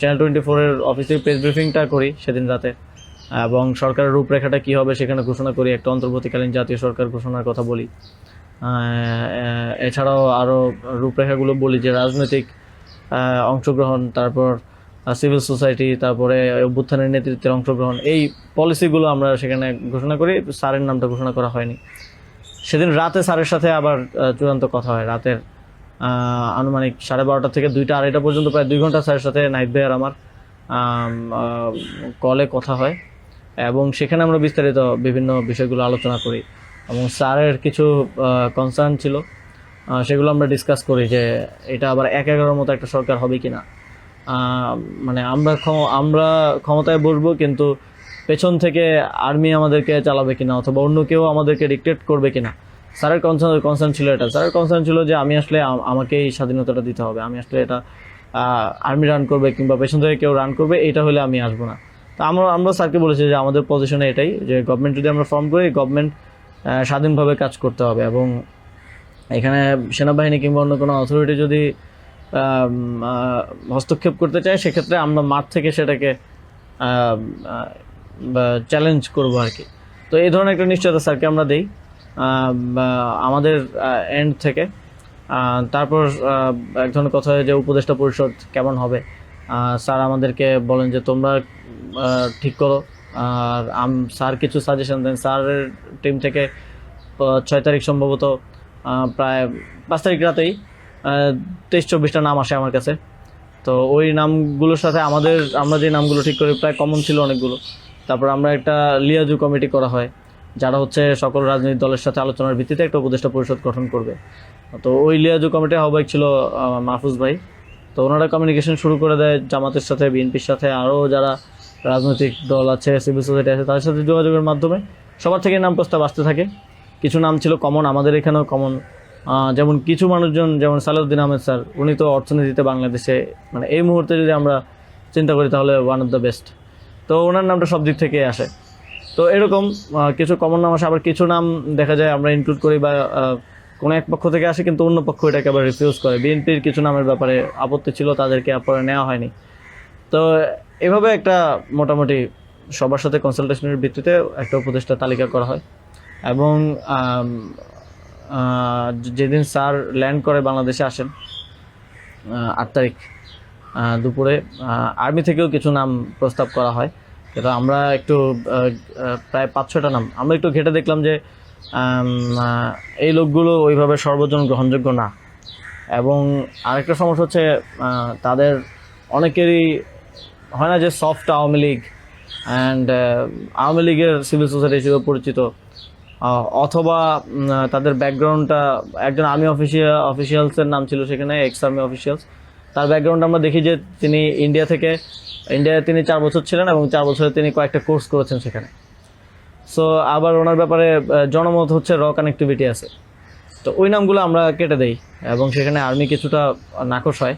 Channel twenty ফোরের অফিসের press ব্রিফিংটা করি সেদিন রাতে। এবং সরকারের রূপরেখাটা কী হবে সেখানে ঘোষণা করি, একটা অন্তর্বর্তীকালীন জাতীয় সরকার ঘোষণার কথা বলি। এছাড়াও আরও রূপরেখাগুলো বলি যে রাজনৈতিক অংশগ্রহণ, তারপর সিভিল সোসাইটি তারপরে অভ্যুত্থানের নেতৃত্বের অংশগ্রহণ, এই পলিসিগুলো আমরা সেখানে ঘোষণা করি। স্যারের নামটা ঘোষণা করা হয়নি। সেদিন রাতে স্যারের সাথে আবার চূড়ান্ত কথা হয়। রাতের আনুমানিক সাড়ে বারোটা থেকে দুইটা আড়াইটা পর্যন্ত, প্রায় দুই ঘণ্টা স্যারের সাথে নাইট ভাইয়ার আমার কলে কথা হয়। এবং সেখানে আমরা বিস্তারিত বিভিন্ন বিষয়গুলো আলোচনা করি। এবং স্যারের কিছু কনসার্ন ছিল। সেগুলো আমরা ডিসকাস করি যে এটা আবার এক এগারোর মতো একটা সরকার হবে কি না মানে আমরা আমরা ক্ষমতায় বসবো কিন্তু পেছন থেকে আর্মি আমাদেরকে চালাবে কিনা অথবা অন্য কেউ আমাদেরকে ডিক্টেট করবে কিনা। স্যারের কনসার্ন কনসার্ন ছিল এটা। স্যারের কনসার্ন ছিল যে আমি আসলে আম- আমাকেই স্বাধীনতাটা দিতে হবে। আমি আসলে এটা আর্মি রান করবে কিংবা পেছন থেকে কেউ রান করবে, এটা হলে আমি আসব না। তো আমরা আমরা স্যারকে বলেছি যে আমাদের পজিশনে এটাই, যে গভর্নমেন্ট যদি আমরা ফর্ম করি গভর্নমেন্ট স্বাধীনভাবে কাজ করতে হবে এবং এখানে সেনাবাহিনী কিংবা অন্য কোনো অথরিটি যদি হস্তক্ষেপ করতে চায়, সেক্ষেত্রে আমরা মাঠ থেকে সেটাকে চ্যালেঞ্জ করব আর কি। তো এই ধরনের একটা নিশ্চয়তা স্যারকে আমরা দিই। আমাদের এন্ড থেকে। তারপর এক ধরনের কথা যে উপদেষ্টা পরিষদ কেমন হবে? স্যার আমাদেরকে বলেন যে তোমরা ঠিক করো। আর আম, স্যার কিছু সাজেশন দেন। স্যারের টিম থেকে ছয় তারিখ সম্ভবত প্রায় পাঁচ তারিখ রাতেই তেইশ চব্বিশটা নাম আসে আমার কাছে। তো ওই নামগুলোর সাথে আমাদের, আমরা যে নামগুলো ঠিক করি, প্রায় কমন ছিল অনেকগুলো। তারপর আমরা একটা লিয়াজু কমিটি করা হয়। যারা হচ্ছে সকল রাজনৈতিক দলের সাথে আলোচনার ভিত্তিতে একটা উপদেষ্টা পরিষদ গঠন করবে। তো ওই লিয়াজু কমিটি আহ্বায়ক ছিল মাহফুজ ভাই। তো ওনারা কমিউনিকেশন শুরু করে দেয় জামাতের সাথে, বিএনপির সাথে, আরও যারা রাজনৈতিক দল আছে সিভিল সোসাইটি আছে, তাদের সাথে যোগাযোগের মাধ্যমে সবার থেকে নাম প্রস্তাব আসতে থাকে। কিছু নাম ছিল কমন আমাদের এখানেও কমন যেমন কিছু মানুষজন, যেমন সালাউদ্দিন আহমেদ স্যার, উনি তো অর্থনীতিতে বাংলাদেশে মানে এই মুহূর্তে যদি আমরা চিন্তা করি তাহলে ওয়ান অফ দ্য বেস্ট তো ওনার নামটা সব দিক থেকে আসে। তো এরকম কিছু কমন নাম আসে আবার কিছু নাম দেখা যায় আমরা ইনক্লুড করি বা কোনো এক পক্ষ থেকে আসে, কিন্তু অন্য পক্ষ এটাকে আবার রিফিউজ করে। বিএনপির কিছু নামের ব্যাপারে আপত্তি ছিল, তাদেরকে পরে নেওয়া হয়নি। তো এভাবে একটা মোটামুটি সবার সাথে কনসালটেশনের ভিত্তিতে একটা উপদেষ্টা তালিকা করা হয়। এবং যেদিন স্যার ল্যান্ড করে বাংলাদেশে আসেন আট তারিখ দুপুরে আর্মি থেকেও কিছু নাম প্রস্তাব করা হয়। কিন্তু আমরা একটু প্রায় পাঁচ ছটা নাম। আমরা একটু ঘেটে দেখলাম যে এই লোকগুলো ওইভাবে সর্বজন গ্রহণযোগ্য না। এবং আরেকটা সমস্যা হচ্ছে তাদের অনেকেরই হয় না যে সফট আওয়ামী লীগ অ্যান্ড আওয়ামী লীগের সিভিল সোসাইটি হিসেবে পরিচিত অথবা তাদের ব্যাকগ্রাউন্ডটা একজন আর্মি অফিসিয়াল অফিসিয়ালসের নাম ছিল সেখানে এক্স আর্মি অফিসিয়ালস তার ব্যাকগ্রাউন্ড আমরা দেখি যে তিনি ইন্ডিয়া থেকে ইন্ডিয়ায় তিনি চার বছর ছিলেন এবং চার বছরে তিনি কয়েকটা কোর্স করেছেন সেখানে। সো আবার ওনার ব্যাপারে জনমত হচ্ছে র কানেক্টিভিটি আছে। তো ওই নামগুলো আমরা কেটে দেই এবং সেখানে আর্মি কিছুটা নাকশ হয়।